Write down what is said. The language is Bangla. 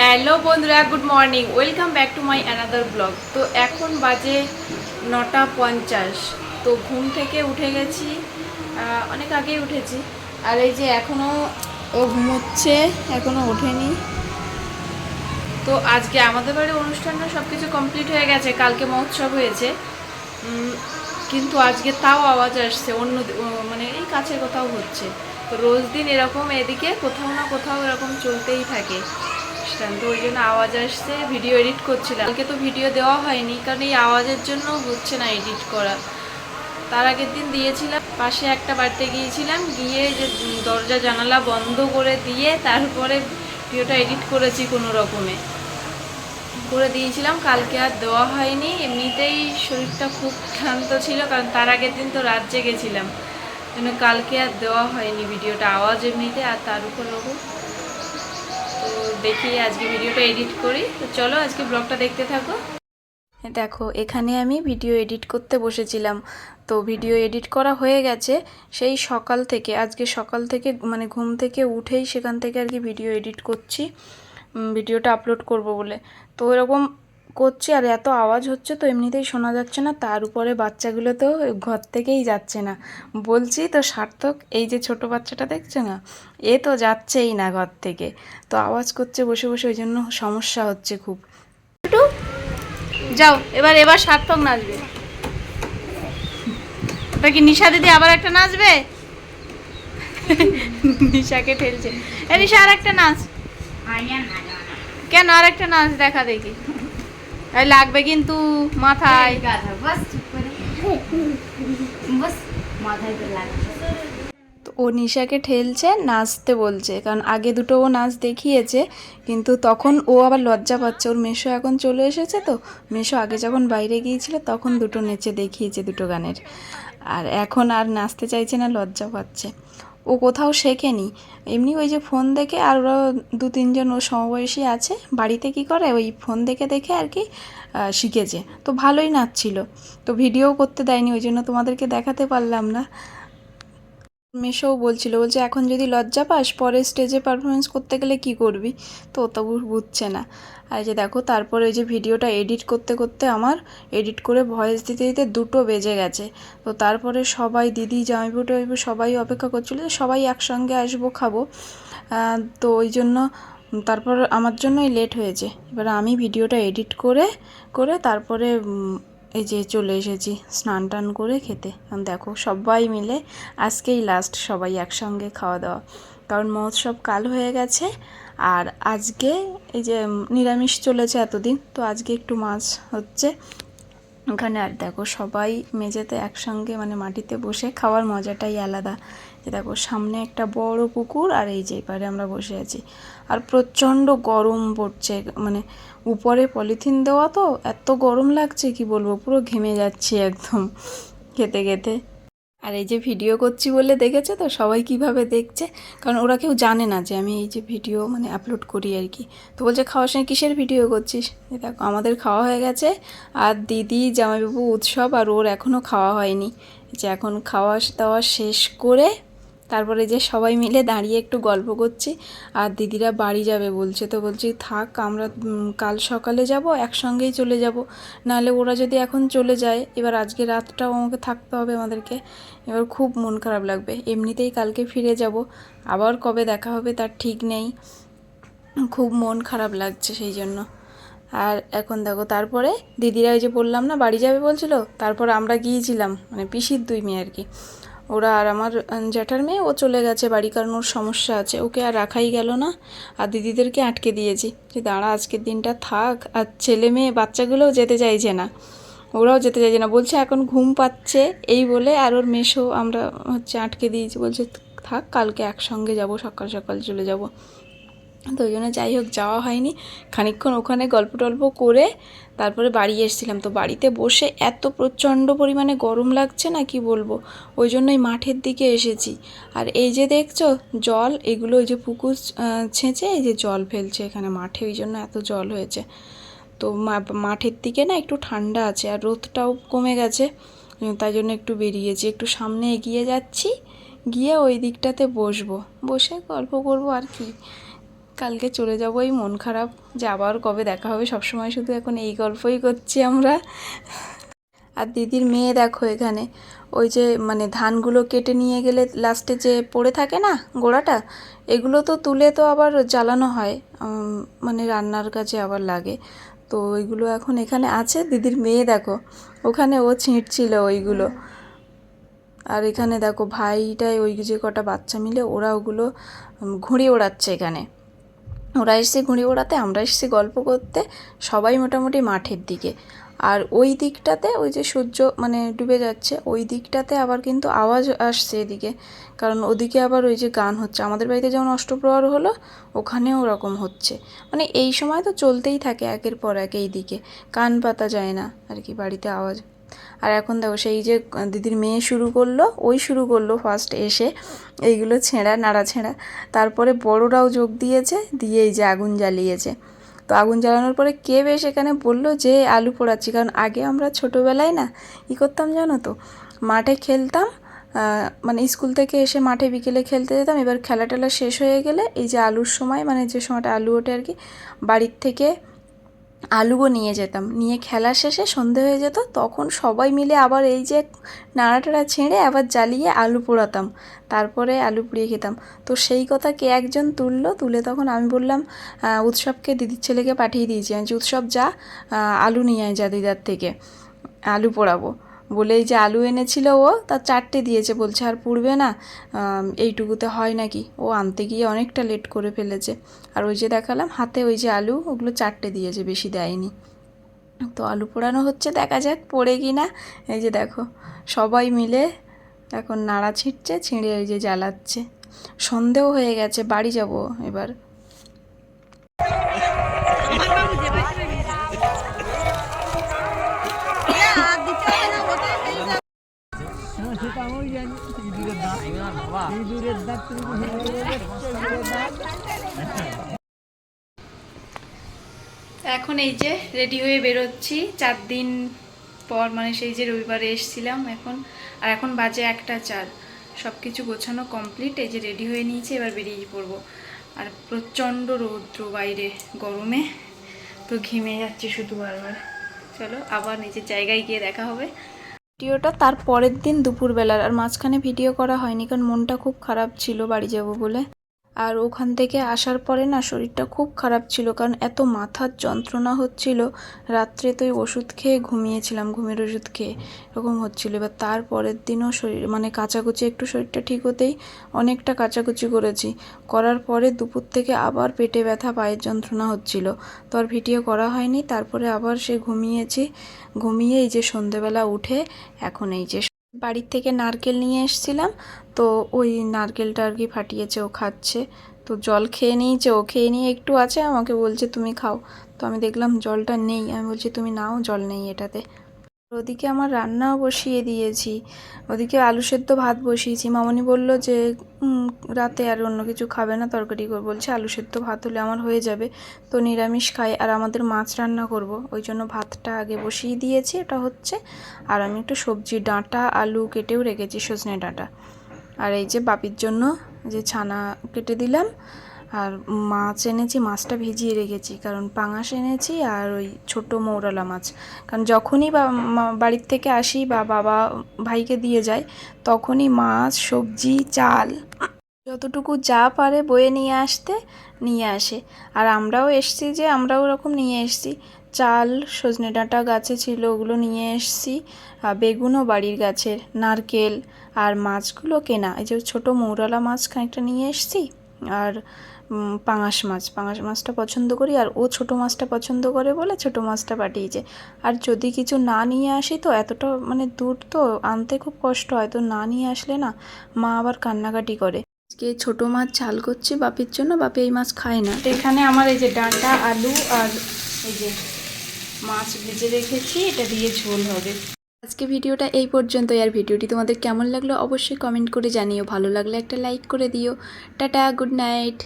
হ্যালো বন্ধুরা, good morning. Welcome back to my another blog. তো এখন বাজে নটা পঞ্চাশ। তো ঘুম থেকে উঠে গেছি। অনেক আগেই উঠেছি। আর এই যে এখনও ও ঘুমোচ্ছে এখনও ওঠেনি। তো আজকে আমাদের বাড়ির অনুষ্ঠানটা সব কিছু কমপ্লিট হয়ে গেছে। কালকে মহোৎসব হয়েছে। কিন্তু আজকে তাও আওয়াজ আসছে। অন্য মানে এই কাছে কোথাও হচ্ছে। তো রোজ দিন এরকম এদিকে কোথাও না কোথাও এরকম চলতেই থাকে। অনুষ্ঠান তো ওই জন্য আওয়াজ আসছে ভিডিও এডিট করছিলাম। কালকে তো ভিডিও দেওয়া হয়নি, কারণ এই আওয়াজের জন্য হচ্ছে না এডিট করা। তার আগের দিন দিয়েছিলাম, পাশে একটা বাড়িতে গিয়েছিলাম, গিয়ে যে দরজা, জানালা বন্ধ করে দিয়ে তারপরে ভিডিওটা এডিট করেছি কোনো রকমে। করে দিয়েছিলাম, কালকে আর দেওয়া হয়নি। এমনিতেই শরীরটা খুব ক্লান্ত ছিল, কারণ তার আগের দিন তো রাত জেগেছিলাম জন্য কালকে আর দেওয়া হয়নি ভিডিওটা আওয়াজ এমনিতে আর তার উপর ওপর দেখি আজকে ভিডিওটা এডিট করি। তো চলো আজকে ব্লগটা দেখতে থাকো। দেখো, এখানে আমি ভিডিও এডিট করতে বসেছিলাম। তো ভিডিও এডিট করা হয়ে গেছে। সেই সকাল থেকে, আজকে সকাল থেকে মানে ঘুম থেকে উঠেই সেখান থেকে আর কি ভিডিও এডিট করছি। ভিডিওটা আপলোড করব বলে। তো এরকম করছি আর এত আওয়াজ হচ্ছে তো এমনিতেই শোনা যাচ্ছে না তার উপরে বাচ্চাগুলো তো ঘর থেকেই যাচ্ছে না। বলছি তো সার্থক এই যে ছোট বাচ্চাটা দেখছে না? এ তো যাচ্ছেই না ঘর থেকে। তো আওয়াজ করছে বসে বসে ওই জন্য সমস্যা হচ্ছে খুব। একটু যাও এবার এবার সার্থক নাচবে। ওটা কি নিশা দিদি আবার একটা নাচবে? নিশাকে ঠেলছে। এ নিশা আর একটা নাচ কেন আর একটা নাচ দেখা দেখি। লাগবে কিন্তু মাথায়। তো ও নিশাকে ঠেলছে নাচতে বলছে কারণ আগে দুটো ও নাচ দেখিয়েছে কিন্তু তখন ও আবার লজ্জা পাচ্ছে। ওর মেশো এখন চলে এসেছে তো মেশো আগে যখন বাইরে গিয়েছিল তখন দুটো নেচে দেখিয়েছে দুটো গানের। আর এখন আর নাচতে চাইছে না লজ্জা পাচ্ছে। ও কোথাও শেখেনি। এমনি ওই যে ফোন দেখে আর ওরা দু, তিনজন ও সমবয়সী আছে। বাড়িতে কি করে? ওই ফোন দেখে দেখে আর কি শিখেছে। তো ভালোই নাচছিল। তো ভিডিও করতে দেয়নি, ওই জন্য তোমাদেরকে দেখাতে পারলাম না। মেশোও বলছিল, বলছে, এখন যদি লজ্জা পাস পরে স্টেজে পারফরমেন্স করতে গেলে কি করবি? তো তবু বুঝছে না। আর যে দেখো, তারপরে ওই যে ভিডিওটা এডিট করতে করতে আমার এডিট করে ভয়েস দিতে দিতে দুটো বেজে গেছে। তো তারপরে সবাই, দিদি জামাইবু টাইবু সবাই অপেক্ষা করছিল যে সবাই একসঙ্গে আসব, খাব। তো ওই জন্য তারপর আমার জন্যই লেট হয়েছে। এবার আমি ভিডিওটা এডিট করে করে তারপরে এই যে চলে এসেছি স্নান টান করে খেতে। দেখো সবাই মিলে আজকেই লাস্ট সবাই একসঙ্গে খাওয়া দাওয়া। কারণ মহোৎসব কাল হয়ে গেছে আর আজকে এই যে নিরামিষ চলেছে এতদিন, তো আজকে একটু মাছ হচ্ছে। ওখানে আর দেখো সবাই মেঝেতে একসঙ্গে মানে মাটিতে বসে খাওয়ার মজাটাই আলাদা। যে দেখো সামনে একটা বড় পুকুর আর এই যে এপারে আমরা বসে আছি। আর প্রচণ্ড গরম পড়ছে মানে উপরে পলিথিন দেওয়া তো, এত গরম লাগছে কি বলব? পুরো ঘেমে যাচ্ছি একদম। খেতে খেতে। আর এই যে ভিডিও করছি বলে দেখেছে তো? সবাই কীভাবে দেখছে? কারণ ওরা কেউ জানে না যে আমি এই যে ভিডিও মানে আপলোড করি আর কি। তো বলছে, খাওয়ার সময় কিসের ভিডিও করছিস? দেখো, আমাদের খাওয়া হয়ে গেছে। আর দিদি, জামাইবাবু, উৎসব, আর ওর এখনও খাওয়া হয়নি। যে এখন খাওয়া দাওয়া শেষ করে তারপরে যে সবাই মিলে দাঁড়িয়ে একটু গল্প করছি, আর দিদিরা বাড়ি যাবে বলছে। তো বলছি, থাক, আমরা কাল সকালে যাব, একসঙ্গেই চলে যাব। নাহলে ওরা যদি এখন চলে যায়, এবার আজকে রাতটাও আমাকে থাকতে হবে আমাদেরকে। এবার খুব মন খারাপ লাগবে। এমনিতেই কালকে ফিরে যাব। আবার কবে দেখা হবে তার ঠিক নেই। খুব মন খারাপ লাগছে সেই জন্য। আর এখন দেখো, তারপরে দিদিরা ওই যে বললাম না, বাড়ি যাবে বলছিল? তারপর আমরা গিয়েছিলাম মানে পিসির দুই মেয়ে আর কি। ওরা আর আমার জ্যাঠার মেয়ে, ও চলে গেছে বাড়ি কারণ ওর সমস্যা আছে। ওকে আর রাখাই গেল না। আর দিদিদেরকে আটকে দিয়েছি। যে দাঁড়া, আজকের দিনটা থাক। আর ছেলে মেয়ে, বাচ্চাগুলোও যেতে চাইছে না। ওরাও যেতে চাইছে না। বলছে, এখন ঘুম পাচ্ছে। এই বলে আর ওর মেশো আমরা হচ্ছে আটকে দিয়েছি। বলছে, থাক, কালকে একসঙ্গে যাব, সকাল সকাল চলে যাব। তো ওই জন্য যাই হোক, যাওয়া হয়নি। খানিকক্ষণ ওখানে গল্প টল্প করে তারপরে বাড়ি এসেছিলাম। তো বাড়িতে বসে এত প্রচণ্ড পরিমাণে গরম লাগছে না, কি বলব? ওই জন্যই মাঠের দিকে এসেছি। আর এই যে দেখছ, জল, এগুলো ওই যে পুকুর ছেঁচে এই যে জল ফেলছে এখানে মাঠে, ওই জন্য এত জল হয়েছে। তো মাঠের দিকে না একটু ঠান্ডা আছে আর রোদটাও কমে গেছে, তাই জন্য একটু বেরিয়েছি। একটু সামনে এগিয়ে যাচ্ছি, গিয়ে ওই দিকটাতে বসবো। বসে গল্প করব আর কি। কালকে চলে যাব এই মন খারাপ। যে আবার কবে দেখা হবে? সবসময় শুধু এখন এই গল্পই করছি আমরা। আর দিদির মেয়ে দেখো এখানে। ওই যে মানে ধানগুলো কেটে নিয়ে গেলে লাস্টে যে পড়ে থাকে না গোড়াটা, এগুলো তো তুলে তো আবার জ্বালানো হয়। মানে রান্নার কাজে আবার লাগে। তো ওইগুলো এখন এখানে আছে। দিদির মেয়ে দেখো, ওখানে ও ছিঁড়ছিল ওইগুলো। আর এখানে দেখো ভাইটাই ওই যে কটা বাচ্চা মিলে ওরা ওগুলো ঘুড়ি ওড়াচ্ছে এখানে। ওরা এসছে ঘুড়ি ওড়াতে, আমরা এসেছি গল্প করতে, সবাই মোটামুটি মাঠের দিকে। আর ওই দিকটাতে ওই যে সূর্য মানে ডুবে যাচ্ছে, ওই দিকটাতে আবার কিন্তু আওয়াজ আসছে এদিকে। কারণ ওদিকে আবার ওই যে গান হচ্ছে, আমাদের বাড়িতে যেমন অষ্টপ্রহর হলো, ওখানেও ওরকম হচ্ছে। মানে এই সময় তো চলতেই থাকে একের পর এক এই দিকে। কান পাতা যায় না, আর কি বাড়িতে আওয়াজ আর এখন দেখো সেই যে দিদির মেয়ে শুরু করল, ওই শুরু করল ফার্স্ট এসে এইগুলো ছেঁড়া, নাড়া ছেঁড়া। তারপরে বড়রাও যোগ দিয়েছে, দিয়ে এই যে আগুন জ্বালিয়েছে। তো আগুন জ্বালানোর পরে কে বেশ এখানে বলল যে, আলু পোড়াচ্ছি, কারণ আগে আমরা ছোটোবেলায় না ই করতাম জানো তো? মাঠে খেলতাম মানে স্কুল থেকে এসে মাঠে বিকেলে খেলতে যেতাম, এবার খেলা টেলা শেষ হয়ে গেলে এই যে আলুর সময় মানে যে সময়টা আলু ওঠে আর কি, বাড়ির থেকে আলুও নিয়ে যেতাম। নিয়ে খেলা শেষে সন্ধে হয়ে যেত, তখন সবাই মিলে আবার এই যে নাড়াটাড়া ছেঁড়ে আবার জ্বালিয়ে আলু পোড়াতাম। তারপরে আলু পুড়িয়ে খেতাম। তো সেই কথা কে একজন তুললো, তুলে তখন আমি বললাম উৎসবকে দিদির ছেলেকে পাঠিয়ে দিয়েছি। আমি উৎসব যা আলু নিয়ে আয় যা দিদার থেকে। আলু পোড়াবো। বলে এই যে আলু এনেছিল ও তার চারটে দিয়েছে বলছে, আর পুড়বে না এইটুকুতে হয় নাকি? ও আনতে গিয়ে অনেকটা লেট করে ফেলেছে। আর ওই যে দেখালাম, হাতে ওই যে আলু, ওগুলো চারটে দিয়েছে, বেশি দেয়নি। তো আলু পোড়ানো হচ্ছে, দেখা যাক পড়ে কি না। এই যে দেখো, সবাই মিলে এখন নাড়া ছিটছে, ছিঁড়ে ওই যে জ্বালাচ্ছে। সন্ধেও হয়ে গেছে, বাড়ি যাব এবার। এখন এই যে রেডি হয়ে বেরোচ্ছি। চার দিন পর মানে সেই যে রবিবারে এসছিলাম এখন। আর এখন বাজে একটা চার। সব কিছু গোছানো কমপ্লিট এই যে রেডি হয়ে নিয়েছি, এবার বেরিয়ে পড়ব। আর প্রচণ্ড রৌদ্র বাইরে, গরমে। তো ঘেমে যাচ্ছে শুধু বারবার। চলো আবার নিজের জায়গায় গিয়ে দেখা হবে। ভিডিওটা তার পরের দিন দুপুরবেলার, আর মাঝখানে ভিডিও করা হয়নি কারণ মনটা খুব খারাপ ছিল, বাড়ি যাব বলে। আর ওখান থেকে আসার পরে না শরীরটা খুব খারাপ ছিল, কারণ এত মাথার যন্ত্রণা হচ্ছিল। রাত্রে তো ওই ওষুধ খেয়ে ঘুমিয়েছিলাম, ঘুমের ওষুধ খেয়ে এরকম হচ্ছিল। এবার তার পরের দিনও শরীর মানে কাচাকুচি, একটু শরীরটা ঠিক হতেই অনেকটা কাচাকুচি করেছি। করার পরে দুপুর থেকে আবার পেটে ব্যথা, পায়ের যন্ত্রণা হচ্ছিল। তো আর ভিডিও করা হয়নি, তারপরে আবার সে ঘুমিয়েছি। ঘুমিয়ে এই যে সন্ধেবেলা উঠে, এখন এই যে বাড়ির থেকে নারকেল নিয়ে এসছিলাম, তো ওই নারকেলটা আর কি ফাটিয়েছে, ও খাচ্ছে। তো জল খেয়ে নিয়েছে ও খেয়ে নিয়ে একটু আছে, আমাকে বলছে, তুমি খাও। তো আমি দেখলাম জলটা নেই, আমি বলছি, তুমি নাও, জল নেই এটাতে। ওদিকে আমার রান্নাও বসিয়ে দিয়েছি। ওদিকে আলু সেদ্ধ ভাত বসিয়েছি। মামনি বলল যে রাতে আর অন্য কিছু খাবে না, তরকারি করে বলছে, আলু সেদ্ধ ভাত হলে আমার হয়ে যাবে, তো নিরামিষ খাই আর আমাদের মাছ রান্না করব। ওই জন্য ভাতটা আগে বসিয়ে দিয়েছি, এটা হচ্ছে। আর আমি একটু সবজি, ডাঁটা, আলু কেটেও রেখেছি, সজনে ডাঁটা। আর এই যে বাপির জন্য যে ছানা কেটে দিলাম আর মাছ এনেছি, মাছটা ভিজিয়ে রেখেছি, কারণ পাঙাশ এনেছি আর ওই ছোট মৌরলা মাছ। কারণ যখনই বাড়ির থেকে আসি বা বাবা, ভাইকে দিয়ে যায় তখনই মাছ, সবজি, চাল, যতটুকু যা পারে বয়ে নিয়ে আসতে, নিয়ে আসে। আর আমরাও এসছি যে, আমরাও ওরকম নিয়ে এসছি। চাল, সজনে ডাঁটা গাছে ছিল, ওগুলো নিয়ে এসছি। আর বেগুনও বাড়ির গাছের নারকেল আর মাছগুলো কেনা। এই যে ছোটো মৌরালা মাছ খানিকটা নিয়ে এসছি। আর পাঙাশ মাছ। পাঙাশ মাছটা পছন্দ করি আর ও ছোটো মাছটা পছন্দ করে বলে ছোটো মাছটা পাঠিয়েছে। আর যদি কিছু না নিয়ে আসি তো এতটা মানে দূর তো আনতে খুব কষ্ট হয়। তো না নিয়ে আসলে না মা আবার কান্নাকাটি করে। আজকে ছোট মাছ ঝাল করছি বাপির জন্য, বাপি এই মাছ খায় না। এখানে আমার এই যে ডাঁটা, আলু আর এই যে মাছ ভেজে রেখেছি, এটা দিয়ে ঝোল হবে। আজকে ভিডিওটা এই পর্যন্ত আর ভিডিওটি তোমাদের কেমন লাগল অবশ্যই কমেন্ট করে জানিও। ভালো লাগলে একটা লাইক করে দিও। Tata good night